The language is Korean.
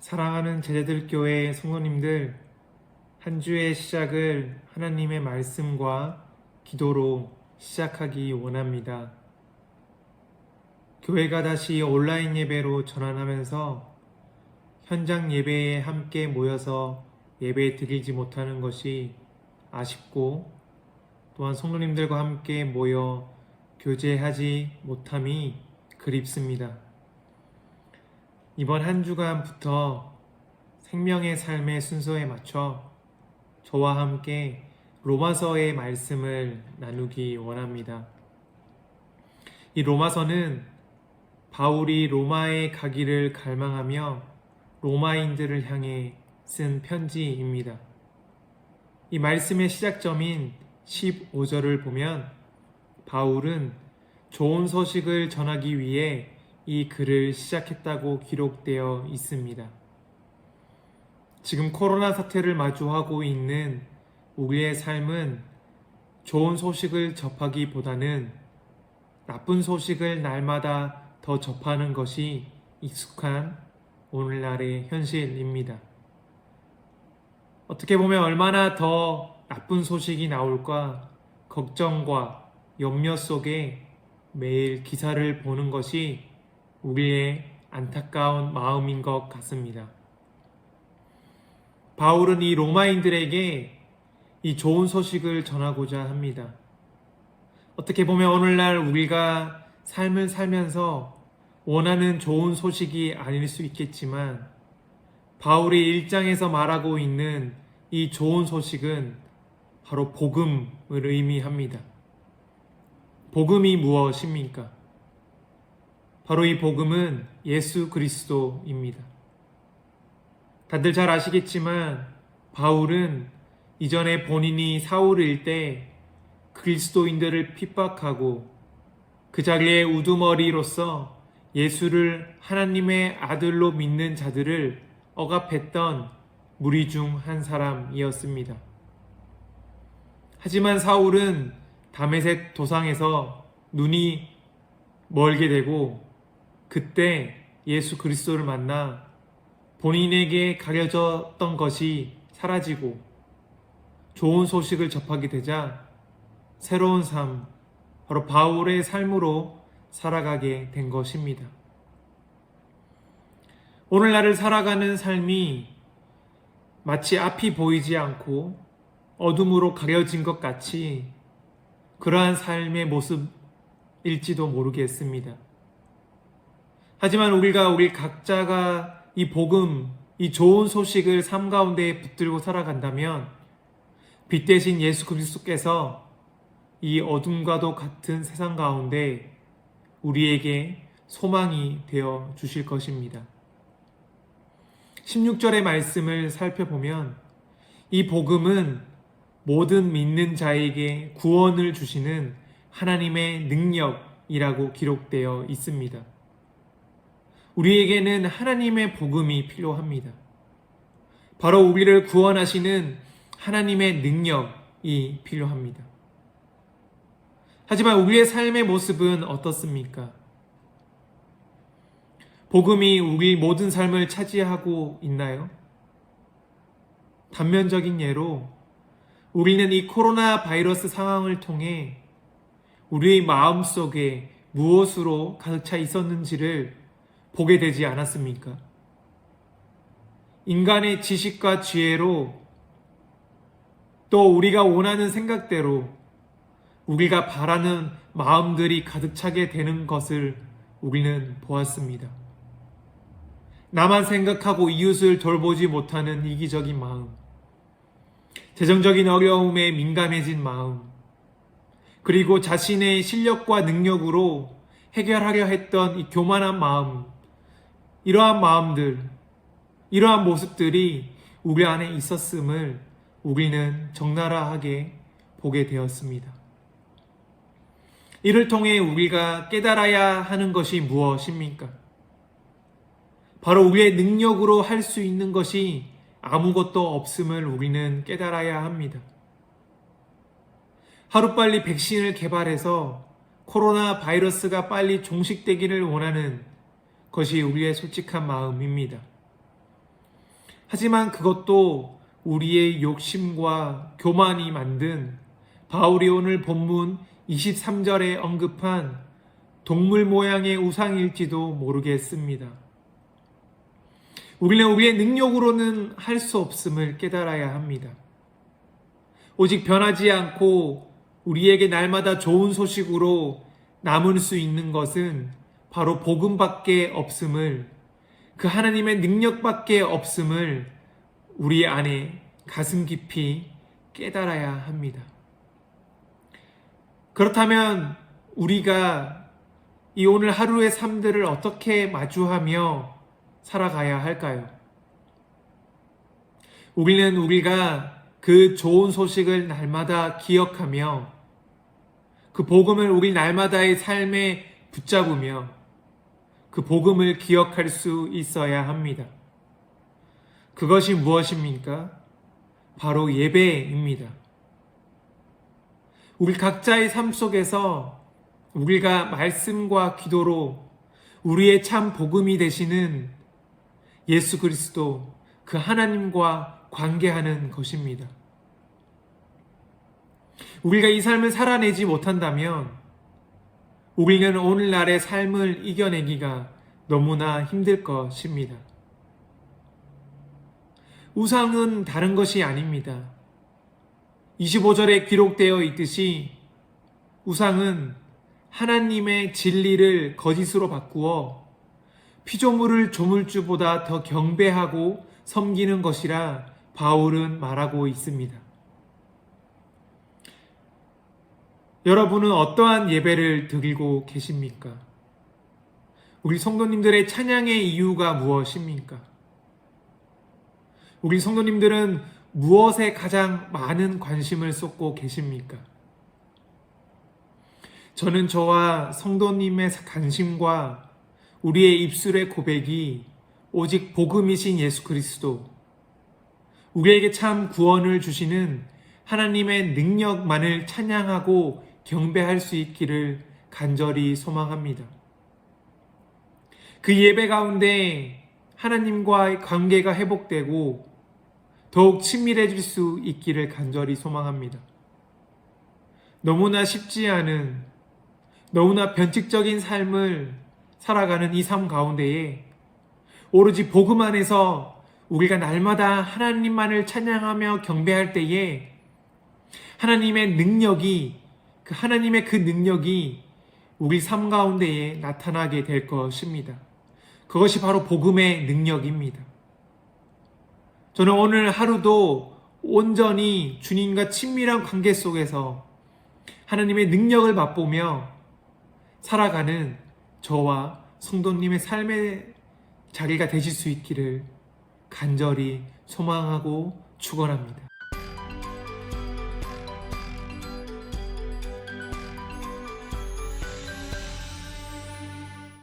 사랑하는 제자들 교회 성도님들, 한 주의 시작을 하나님의 말씀과 기도로 시작하기 원합니다. 교회가 다시 온라인 예배로 전환하면서 현장 예배에 함께 모여서 예배 드리지 못하는 것이 아쉽고 또한 성도님들과 함께 모여 교제하지 못함이 그립습니다. 이번 한 주간부터 생명의 삶의 순서에 맞춰 저와 함께 로마서의 말씀을 나누기 원합니다. 이 로마서는 바울이 로마에 가기를 갈망하며 로마인들을 향해 쓴 편지입니다. 이 말씀의 시작점인 15절을 보면 바울은 좋은 소식을 전하기 위해 이 글을 시작했다고 기록되어 있습니다. 지금 코로나 사태를 마주하고 있는 우리의 삶은 좋은 소식을 접하기보다는 나쁜 소식을 날마다 더 접하는 것이 익숙한 오늘날의 현실입니다. 어떻게 보면 얼마나 더 나쁜 소식이 나올까 걱정과 염려 속에 매일 기사를 보는 것이 우리의 안타까운 마음인 것 같습니다. 바울은 이 로마인들에게 이 좋은 소식을 전하고자 합니다. 어떻게 보면 오늘날 우리가 삶을 살면서 원하는 좋은 소식이 아닐 수 있겠지만 바울이 일장에서 말하고 있는 이 좋은 소식은 바로 복음을 의미합니다. 복음이 무엇입니까? 바로 이 복음은 예수 그리스도입니다. 다들 잘 아시겠지만 바울은 이전에 본인이 사울일 때 그리스도인들을 핍박하고 그 자리에 우두머리로서 예수를 하나님의 아들로 믿는 자들을 억압했던 무리 중 한 사람이었습니다. 하지만 사울은 다메섹 도상에서 눈이 멀게 되고 그때 예수 그리스도를 만나 본인에게 가려졌던 것이 사라지고 좋은 소식을 접하게 되자 새로운 삶, 바로 바울의 삶으로 살아가게 된 것입니다. 오늘날을 살아가는 삶이 마치 앞이 보이지 않고 어둠으로 가려진 것 같이 그러한 삶의 모습일지도 모르겠습니다. 하지만 우리가 우리 각자가 이 복음, 이 좋은 소식을 삶 가운데 붙들고 살아간다면 빛 대신 예수 그리스도께서 이 어둠과도 같은 세상 가운데 우리에게 소망이 되어 주실 것입니다. 16절의 말씀을 살펴보면 이 복음은 모든 믿는 자에게 구원을 주시는 하나님의 능력이라고 기록되어 있습니다. 우리에게는 하나님의 복음이 필요합니다. 바로 우리를 구원하시는 하나님의 능력이 필요합니다. 하지만 우리의 삶의 모습은 어떻습니까? 복음이 우리 모든 삶을 차지하고 있나요? 단면적인 예로 우리는 이 코로나 바이러스 상황을 통해 우리의 마음 속에 무엇으로 가득 차 있었는지를 보게 되지 않았습니까? 인간의 지식과 지혜로 또 우리가 원하는 생각대로 우리가 바라는 마음들이 가득 차게 되는 것을 우리는 보았습니다. 나만 생각하고 이웃을 돌보지 못하는 이기적인 마음, 재정적인 어려움에 민감해진 마음, 그리고 자신의 실력과 능력으로 해결하려 했던 이 교만한 마음, 이러한 마음들, 이러한 모습들이 우리 안에 있었음을 우리는 적나라하게 보게 되었습니다. 이를 통해 우리가 깨달아야 하는 것이 무엇입니까? 바로 우리의 능력으로 할 수 있는 것이 아무것도 없음을 우리는 깨달아야 합니다. 하루빨리 백신을 개발해서 코로나 바이러스가 빨리 종식되기를 원하는 것이 우리의 솔직한 마음입니다. 하지만 그것도 우리의 욕심과 교만이 만든 바울이 오늘 본문 23절에 언급한 동물 모양의 우상일지도 모르겠습니다. 우리는 우리의 능력으로는 할 수 없음을 깨달아야 합니다. 오직 변하지 않고 우리에게 날마다 좋은 소식으로 남을 수 있는 것은 바로 복음밖에 없음을 그 하나님의 능력밖에 없음을 우리 안에 가슴 깊이 깨달아야 합니다. 그렇다면 우리가 이 오늘 하루의 삶들을 어떻게 마주하며 살아가야 할까요? 우리는 우리가 그 좋은 소식을 날마다 기억하며 그 복음을 우리 날마다의 삶에 붙잡으며 그 복음을 기억할 수 있어야 합니다. 그것이 무엇입니까? 바로 예배입니다. 우리 각자의 삶 속에서 우리가 말씀과 기도로 우리의 참 복음이 되시는 예수 그리스도 그 하나님과 관계하는 것입니다. 우리가 이 삶을 살아내지 못한다면 우리는 오늘날의 삶을 이겨내기가 너무나 힘들 것입니다. 우상은 다른 것이 아닙니다. 25절에 기록되어 있듯이 우상은 하나님의 진리를 거짓으로 바꾸어 피조물을 조물주보다 더 경배하고 섬기는 것이라 바울은 말하고 있습니다. 여러분은 어떠한 예배를 드리고 계십니까? 우리 성도님들의 찬양의 이유가 무엇입니까? 우리 성도님들은 무엇에 가장 많은 관심을 쏟고 계십니까? 저는 저와 성도님의 관심과 우리의 입술의 고백이 오직 복음이신 예수 그리스도, 우리에게 참 구원을 주시는 하나님의 능력만을 찬양하고 경배할 수 있기를 간절히 소망합니다. 그 예배 가운데 하나님과의 관계가 회복되고 더욱 친밀해질 수 있기를 간절히 소망합니다. 너무나 쉽지 않은, 너무나 변칙적인 삶을 살아가는 이 삶 가운데에 오로지 복음 안에서 우리가 날마다 하나님만을 찬양하며 경배할 때에 하나님의 능력이, 그 하나님의 그 능력이 우리 삶 가운데에 나타나게 될 것입니다. 그것이 바로 복음의 능력입니다. 저는 오늘 하루도 온전히 주님과 친밀한 관계 속에서 하나님의 능력을 맛보며 살아가는 저와 성도님의 삶의 자리가 되실 수 있기를 간절히 소망하고 축원합니다.